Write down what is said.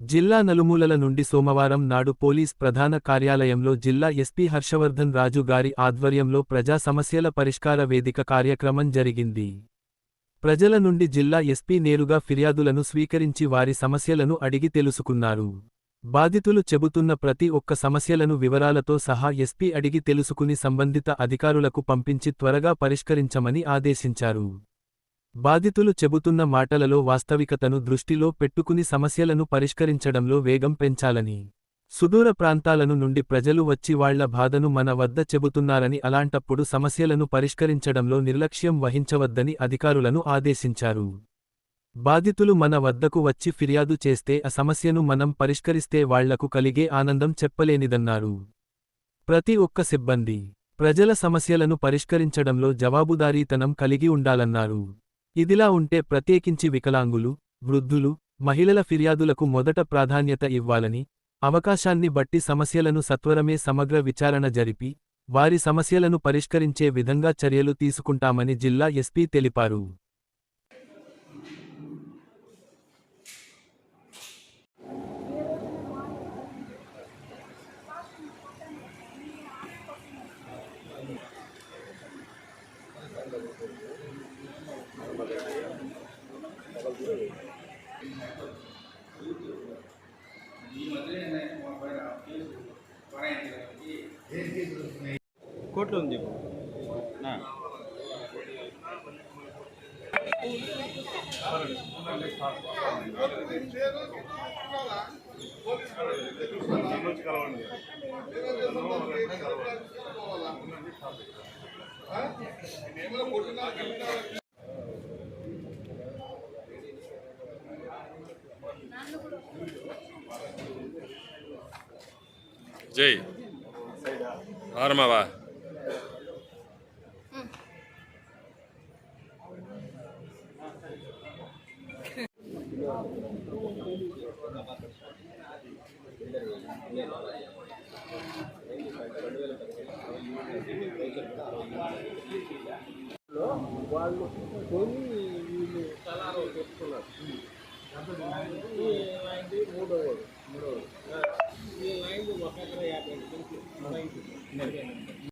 జిల్లా నలుమూలల నుండి సోమవారం నాడు పోలీస్ ప్రధాన కార్యాలయంలో జిల్లా ఎస్పీ హర్షవర్ధన్ రాజు గారి ఆధ్వర్యంలో ప్రజా సమస్యల పరిష్కార వేదిక కార్యక్రమం జరిగింది. ప్రజల నుండి జిల్లా ఎస్పీ నేరుగా ఫిర్యాదులను స్వీకరించి వారి సమస్యలను అడిగి తెలుసుకున్నారు. బాధితులు చెబుతున్న ప్రతి ఒక్క సమస్యలను వివరాలతో సహా ఎస్పీ అడిగి తెలుసుకుని సంబంధిత అధికారులకు పంపించి త్వరగా పరిష్కరించమని ఆదేశించారు. బాధితులు చెబుతున్న మాటలలో వాస్తవికతను దృష్టిలో పెట్టుకుని సమస్యలను పరిష్కరించడంలో వేగం పెంచాలని సుదూర ప్రాంతాలను నుండి ప్రజలు వచ్చి వాళ్ళ బాధను మన వద్ద చెబుతున్నారని అలాంటప్పుడు సమస్యలను పరిష్కరించడంలో నిర్లక్ష్యం వహించవద్దని అధికారులను ఆదేశించారు. బాధితులు మన వద్దకు వచ్చి ఫిర్యాదు చేస్తే ఆ సమస్యను మనం పరిష్కరిస్తే వాళ్ళకు కలిగే ఆనందం చెప్పలేనిదన్నారు. ప్రతి ఒక్క సిబ్బంది ప్రజల సమస్యలను పరిష్కరించడంలో జవాబుదారీతనం కలిగి ఉండాలన్నారు. ఇదిలా ఉంటే ప్రత్యేకించి వికలాంగులు వృద్ధులు మహిళల ఫిర్యాదులకు మొదట ప్రాధాన్యత ఇవ్వాలని అవకాశాన్ని బట్టి సమస్యలను సత్వరమే సమగ్ర విచారణ జరిపి వారి సమస్యలను పరిష్కరించే విధంగా చర్యలు తీసుకుంటామని జిల్లా ఎస్పీ తెలిపారు. కోర్టులో ఉంది చెప్పు నా. జై. ఆరమావా వాళ్ళు కొని వీళ్ళు సలారో చెప్తున్నారు. ఈ లైన్ మూడో falei.